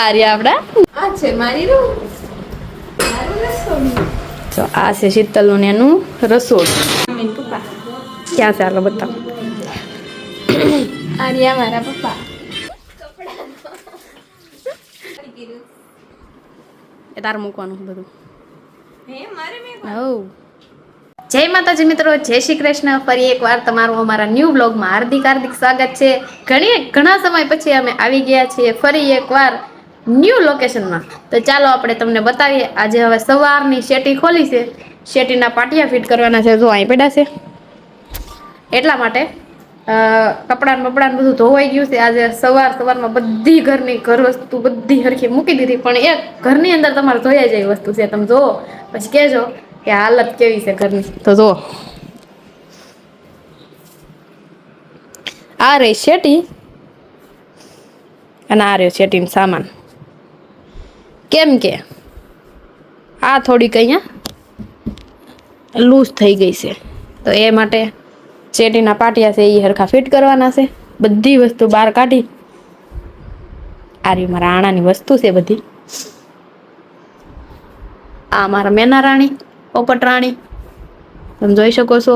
આ રહ્યા આપડા. આ છે મારી તો આ છે શીતલનું એનું રસોડું. પપ્પા ક્યાં છે? આલો બતાવો. આ મારા પપ્પા. તારે મૂકવાનું બધું. હે મારે મેં હવ જય માતાજી મિત્રો, જય શ્રી કૃષ્ણ. ફરી એકવાર તમારું અમારા ન્યૂ બ્લોગમાં હાર્દિક હાર્દિક સ્વાગત છે. ઘણી ઘણા સમય પછી અમે આવી ગયા છીએ ફરી એકવાર ન્યૂ લોકેશનમાં તો ચાલો આપણે તમને બતાવીએ, આજે હવે સવારની શેટી ખોલી છે. શેટીના પાટિયા ફિટ કરવાના છે, જો અહીં પડ્યા છે. એટલા માટે કપડાં ને બધું ધોવાઈ ગયું છે. આજે સવાર સવારમાં બધી ઘરની ઘર વસ્તુ બધી હરખી મૂકી દીધી. પણ એક ઘરની અંદર તમારે ધોયા જેવી વસ્તુ છે. તમે જુઓ, પછી કહેજો કે હાલત કેવી છે ઘરની? તો જુઓ. આ રહી શેટી અને આ રહ્યો શેટીનો સામાન. કેમ કે આ થોડીક અહીંયા લૂઝ થઈ ગઈ છે. તો એ માટે ચેટીના પાટિયા છે, એ હરખા ફિટ કરવાના છે. બધી વસ્તુ બહાર કાઢી. આ રહી મારા આણાની વસ્તુ છે બધી. આ મારા મેના રાણી. પોપટ રાણી તમે જોઈ શકો છો,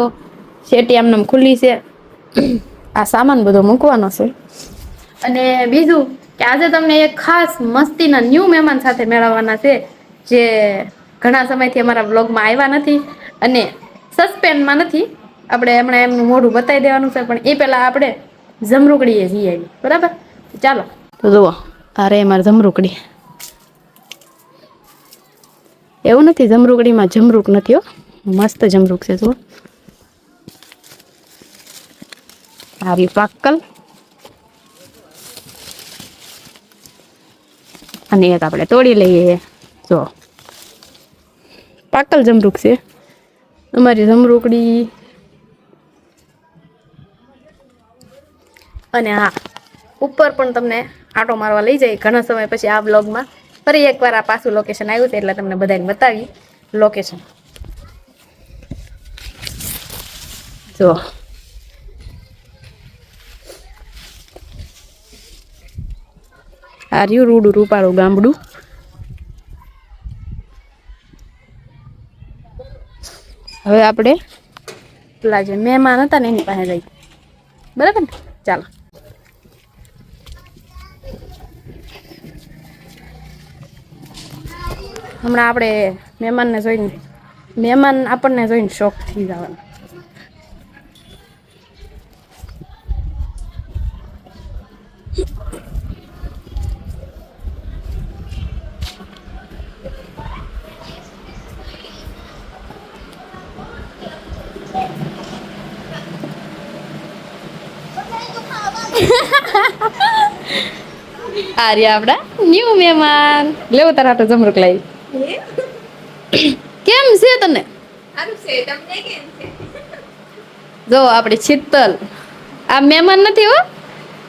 શેટી આમને આમ ખુલ્લી છે. આ સામાન બધો મૂકવાનો છે. અને બીજું કે આજે તમને એક ખાસ મસ્તીના ન્યૂ મહેમાન સાથે મેળવવાના છે, જે ઘણા સમયથી અમારા બ્લોગમાં આવ્યા નથી અને સસ્પેન્ડમાં નથી. આપણે હમણાં એમનું મોઢું બતાવી દેવાનું છે, પણ એ પહેલાં આપણે જમરૂકડીએ જઈએ. બરાબર? ચાલો. તો જુઓ અરે મારે જમરૂકડી. એવું નથી જમરૂકડીમાં જમરૂક નથી હો. મસ્ત જમરૂક છે, જુઓ. આવી પાક્કલ. અને એક આપણે તોડી લઈએ જો પાકલ જમરૂક છે. અમારી જમરૂકડી. અને હા ઉપર પણ તમને આટો મારવા લઈ જાય ઘણા સમય પછી આ બ્લોગમાં ફરી એકવાર આ પાછું લોકેશન આવ્યું છે એટલે તમને બધાને બતાવી. લોકેશન જો. આ રહ્યું રૂડું રૂપાળું ગામડું. હવે આપણે પેલા જે મહેમાન હતા ને એની પાસે જઈએ. બરાબર ને? ચાલો. હમણાં આપણે મહેમાનને જોઈને મહેમાન આપણને જોઈને શોખ થઈ જવાનો. આર્યા આપણા ન્યૂ મહેમાન. લેવો તારા હાટુ જમરૂક લાવી કેમ છે તને? સારું છે તમને કેમ છે? જો આપણે શીતલ. આ મહેમાન નથી હો.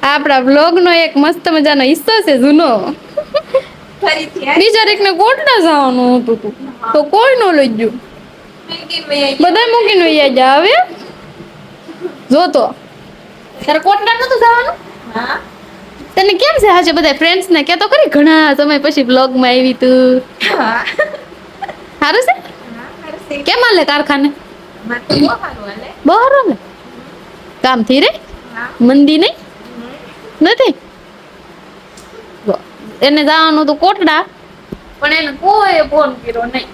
આપણા બ્લોગનો એક મસ્ત મજાનો હિસ્સો છે જૂનો. બીજા એક એકને કોટડા જવાનું હતું તું. તો કોઈ નો લઈ ગયું. બધા મૂકીને અહીંયા હવે. જો તો. તારે કોટડા નતું જવાનું? હા? તને કેમ છે આજે બધા ફ્રેન્ડ્સ ને? કે તો કરી ઘણા સમય પછી બ્લોગમાં આવી તું. સારું છે? કેમ હાલે કારખાને? બરોબર તો સારું ને કામથી રે? મંદી નહીં? નથી? એને જવાનું હતું કોટડા, પણ એને કોઈ ફોન કર્યો નહીં.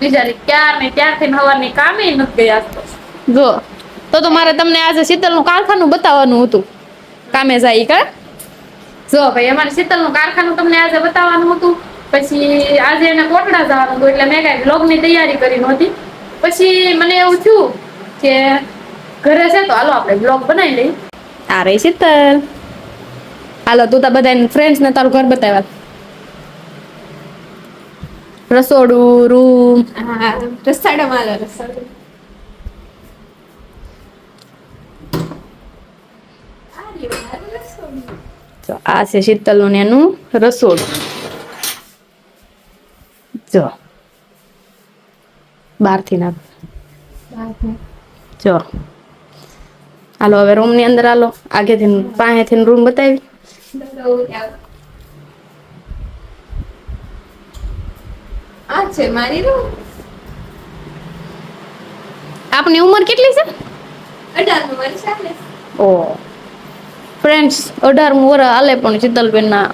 બિચારી ને ત્યારથી હવારની કામે નથી ગયા તો. જો, તો તો મારે તમને આજે શીતલનું કારખાનું બતાવવાનું હતું. કામે જાય કા? જો ભાઈ અમારે શીતલનું કારખાનું તમને આજે બતાવવાનું હતું. પછી આજે એને કોટડા જવાનું હતું એટલે મેં કાંઈ બ્લોગની તૈયારી કરી નહોતી. પછી મને એવું થયું કે ઘરે છે તો હાલો આપણે બ્લોગ બનાવી લઈએ. આ રહી શીતલ. હાલો તું તો બધા ફ્રેન્ડ્સ ને તારું ઘર બતાવ્યા રસોડું રૂમ હા રસાડા. આ. જો આ છે શીતલનું એનું રસોડું. જો. બહારથી ના જો. હાલો હવે રૂમની અંદર હાલો. આગેથી પાસેથી રૂમ બતાવી. આ છે મારી રૂમ આપની ઉંમર કેટલી છે? અઢારનું વર્ષ ઓ. ફ્રેન્ડ્સ અઢારમું વર હાલે પણ શીતલબેનના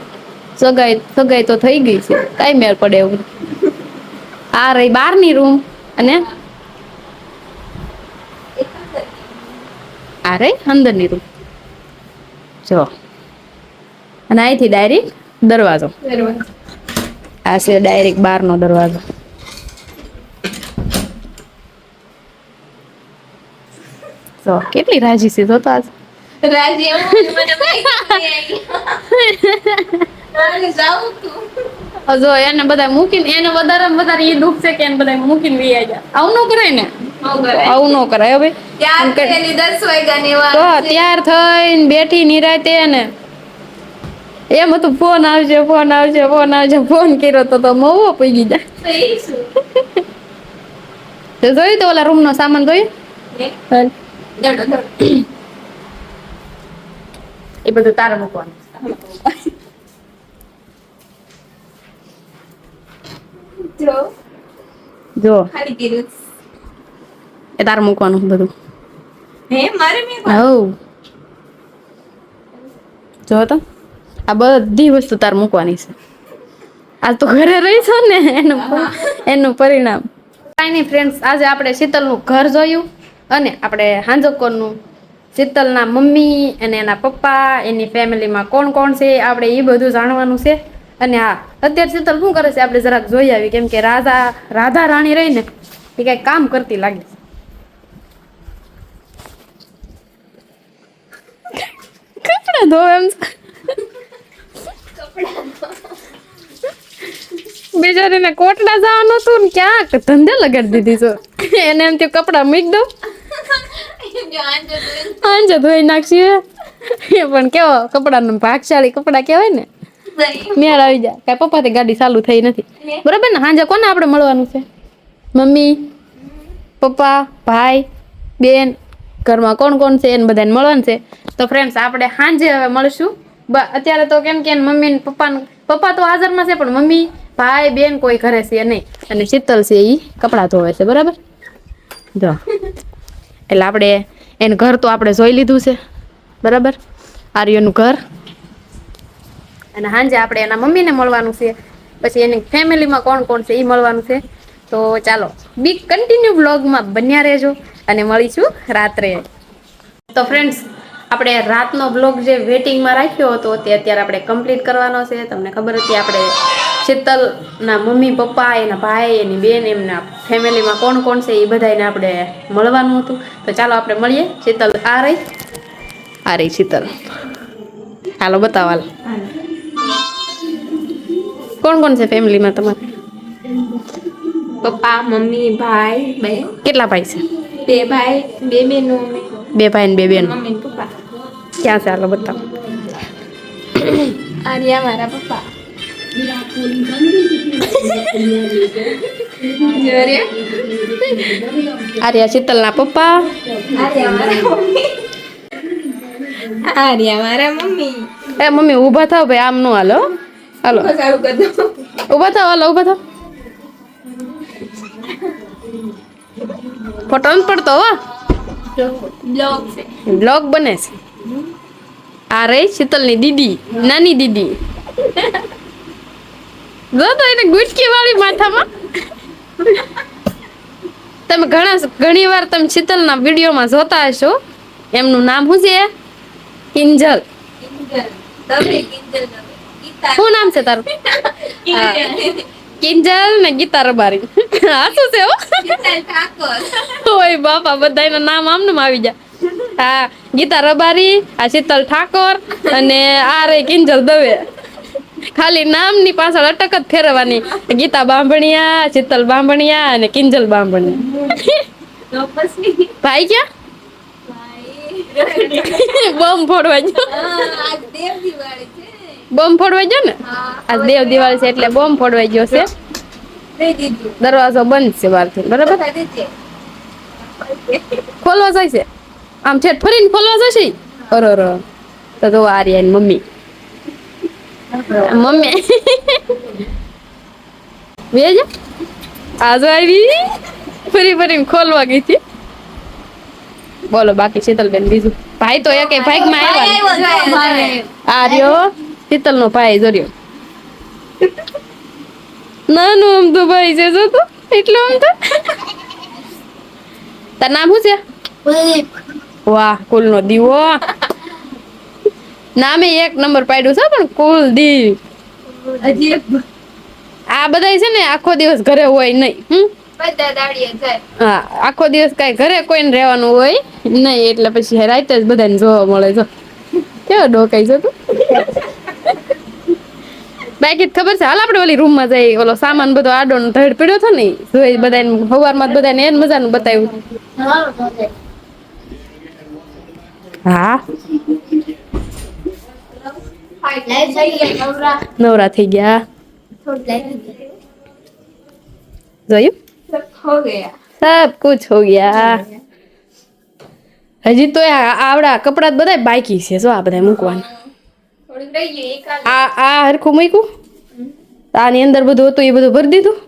સગાઈ સગાઈ તો થઈ ગઈ છે. કાંઈ મેળ પડે એવું આ રહી બારની રૂમ અને? આ રહી અંદરની રૂમ જો. અને અહીંથી ડાયરેક્ટ દરવાજો. આ છે ડાયરેક્ટ બારનો દરવાજો. જો, કેટલી રાજી છે જોતા આજ રાજી જો એને બધા મૂકીને એને વધારે વધારે એ દુઃખ છે કે એને બધા મૂકીને વી ગયા આવું ન કરાય ને? આવું. આવું ન કરાય હવે તો. તૈયાર થઈને બેઠી નિરાતે ને એમ હતું ફોન આવશે ફોન આવશે ફોન આવશે ફોન કર્યો તો તો મવો પડી જાય. જોયું તો ઓલા રૂમ નો સામાન જોયું. એ બધું તારે મૂકવાનું. જો. જો. ખાલી એ તારે મૂકવાનું બધું. હે મારે મેં હવ જો તો. આ બધી વસ્તુ તાર મૂકવાની છે. આ તો ઘરે રહી છો ને એનું એનું પરિણામ. કાંઈ નહીં ફ્રેન્ડ્સ આજે આપણે શીતલનું ઘર જોયું અને આપણે હાંજકોરનું શીતલના મમ્મી અને એના પપ્પા એની ફેમિલીમાં કોણ કોણ છે આપણે એ બધું જાણવાનું છે. અને હા અત્યારે શીતલ શું કરે છે? આપણે જરાક જોઈ આવી કેમ કે રાધા રાધા રાણી રહી ને એ કઈ કામ કરતી લાગે. કપડા ધોવે એમ. બિચારીને કોટડા જવાનું હતું ને ક્યાંક ધંધે લગાડી દીધી છો. એને એમ કપડા મૂકી દો હાંજે ધોઈ નાખશે એ પણ કેવો કપડાનો ભાગશાળી કપડા કહેવાય ને. મેળ આવી જાય. કાંઈ પપ્પાથી ગાડી ચાલુ થઈ નથી. બરાબર ને? હાંજે કોને આપણે મળવાનું છે? મમ્મી પપ્પા ભાઈ બેન ઘરમાં કોણ કોણ છે? એને બધાને મળવાનું છે. તો ફ્રેન્ડ્સ આપણે સાંજે હવે મળશું. અત્યારે તો કેમ કે મમ્મી ને પપ્પાને પપ્પા તો હાજરમાં છે પણ મમ્મી ભાઈ બેન કોઈ ઘરે છે નહીં. અને શીતલ છે એ કપડાં ધોવે છે બરાબર? જો. એટલે આપણે એનું ઘર તો આપણે જોઈ લીધું છે. બરાબર? આર્યનું ઘર. અને સાંજે આપણે એના મમ્મીને મળવાનું છે. પછી એની ફેમિલીમાં કોણ કોણ છે એ મળવાનું છે. તો ચાલો, બી કન્ટિન્યુ બ્લોગમાં બન્યા રહેજો અને મળીશું રાત્રે. તો ફ્રેન્ડ્સ, આપણે રાતનો બ્લોગ જે વેટિંગમાં રાખ્યો હતો તે અત્યારે આપણે કમ્પ્લીટ કરવાનો છે. તમને ખબર હતી આપણે શીતલના મમ્મી પપ્પા એના ભાઈ એની બેન એમના ફેમિલીમાં કોણ કોણ છે એ બધાને આપણે મળવાનું હતું. તો ચાલો આપણે મળીએ. શીતલ આ રહી? આ રહી શીતલ. હાલો બતાવો હાલ. કોણ કોણ છે ફેમિલીમાં તમારે? પપ્પા મમ્મી ભાઈ બેન. કેટલા ભાઈ છે? બે ભાઈ બે બેનો બે ભાઈ ને બે બહેનો મમ્મી પપ્પા. ક્યાં છે? હાલો બતાવો. આર્યા મારા પપ્પા. આર્યા શીતલના પપ્પા આર્યા મારા મમ્મી એ મમ્મી ઊભા થાવ ભાઈ આમ નું હાલો. હાલો. ઊભા થાવ હાલો ઊભા થાવ ફોટો નથી પડતો હો. બ્લોગ બને છે. આ રે શીતલની દીદી નાની દીદી. જો તો એને ગુટકી વાળી માથામાં? તમે ઘણા ઘણી વાર તમે શીતલના વિડીયોમાં જોતા હશો. એમનું નામ શું છે? કિંજલ. શું નામ છે તારું? કિંજલ. ને ગીતા રબારી. હા શું છે ઓય બાપા બધાયના નામ આમને આવી જાય હા ગીતા રબારી આ શીતલ ઠાકોર અને આ રે કિંજલ દવે. ખાલી નામની પાછળ અટક જ ફેરવવાની. ગીતા બાંભણિયા, શીતલ બાંભણિયા અને કિંજલ બાંભણિયા. ભાઈ ક્યાં? ભાઈ બોમ્બ ફોડવા ગયો ને? હા દેવ દિવાળી છે એટલે બમ ફોડવા ગયો છે. દરવાજો બંધ છે બહારથી. બરાબર? ખોલવા જાય છે આમ છેટ ફરીને ખોલવા જશે? અરે તો તો આર્યાની મમ્મી. મમ્મી. વેજ આજો આવી. ફરી ફરીને ખોલવા ગઈ હતી. બોલો બાકી શીતલબેન બીજું? ભાઈ તો એક ભાઈ માં આવ્યા આ રહ્યો. શીતલ નો ભાઈ જોર્યો નાનું આમ તો ભાઈ છે જો તો. એટલો આમ તો. તાર નામ શું છે? વાહ કુલ નો દીવો. નામે એક નંબર પાડ્યું છે પણ કુલદીપ. હજી આ બધા છે ને આખો દિવસ ઘરે હોય નહીં હમ? હા આખો દિવસ કાંઈ ઘરે કોઈને રહેવાનું હોય નહીં એટલે પછી રાતે જ બધાને જોવા મળે જો કેવો ડોકાઈ છે તું? બાકી ખબર છે હાલ આપણે ઓલી રૂમમાં જઈ ઓલો સામાન બધો આડો ધડ પડ્યો હતો ને જોઈ બધાને સવારમાં બધાને એને મજાનું બતાવ્યું. હા. નવરા થઈ ગયા જોયું સબ કુછ હો ગયા હજી તો આ આવડા કપડા બધા બાકી છે જો આ બધા મૂકવાના આ આ હરખું મૂક્યું આની અંદર બધું હતું એ બધું ભરી દીધું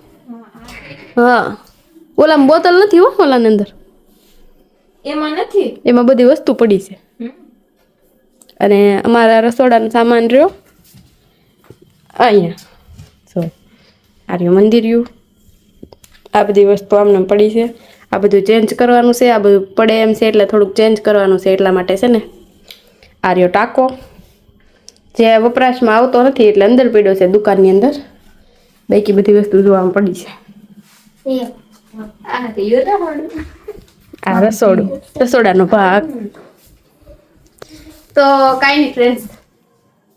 હા ઓલામાં બોતલ નથી હો ઓલાની અંદર એમાં નથી એમાં બધી વસ્તુ પડી છે અને અમારા રસોડાનો સામાન રહ્યો. અહીંયા. સો આ રહ્યું મંદિર રહ્યું. આ બધી વસ્તુ આમને પડી છે. આ બધું ચેન્જ કરવાનું છે. આ બધું પડે એમ છે એટલે થોડુંક ચેન્જ કરવાનું છે એટલા માટે છે ને. આ રહ્યો ટાંકો. જે વપરાશમાં આવતો નથી એટલે અંદર પડ્યો છે દુકાનની અંદર. બાકી બધી વસ્તુ જોવામાં પડી છે. આ આ રસોડું રસોડાનો ભાગ. તો કાંઈ નહીં ફ્રેન્ડ્સ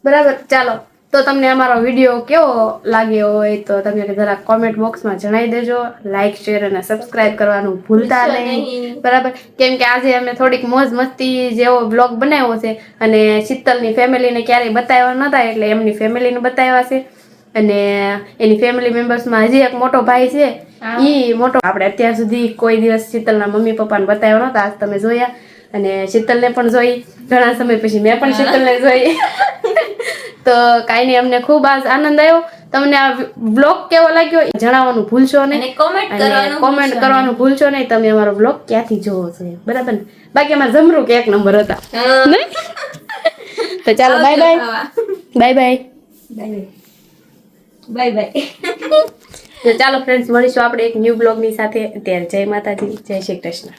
બરાબર? ચાલો. તો તમને અમારો વીડિયો કેવો લાગ્યો હોય તો તમે જરા કોમેન્ટ બોક્સમાં જણાવી દેજો. લાઇક શેર અને સબસ્ક્રાઇબ કરવાનું ભૂલતા નહીં. બરાબર? કેમ કે આજે અમે થોડીક મોજ મસ્તી જેવો બ્લોગ બનાવ્યો છે અને શીતલની ફેમિલીને ક્યારેય બતાવ્યા નહોતા એટલે એમની ફેમિલીને બતાવ્યા છે. અને એની ફેમિલી મેમ્બર્સમાં હજી એક મોટો ભાઈ છે. એ મોટો આપણે અત્યાર સુધી કોઈ દિવસ શીતલના મમ્મી પપ્પાને બતાવ્યો નહોતા. આજ તમે જોયા. અને શીતલને પણ જોઈ. ઘણા સમય પછી મેં પણ શીતલને જોઈ. તો કાંઈ નહીં અમને ખૂબ આજ આનંદ આવ્યો. તમને આ બ્લોગ કેવો લાગ્યો એ જણાવવાનું ભૂલશો નહીં. કોમેન્ટ કરવાનું ભૂલશો નહીં. તમે અમારો બ્લોગ ક્યાંથી જોવો છો બરાબર ને? બાકી અમારા જમરૂ કે એક નંબર હતા. તો ચાલો bye bye bye bye bye bye તો ચાલો ફ્રેન્ડ્સ મળીશું આપણે એક ન્યૂ બ્લોગની સાથે. અત્યારે જય માતાજી જય શ્રી કૃષ્ણ.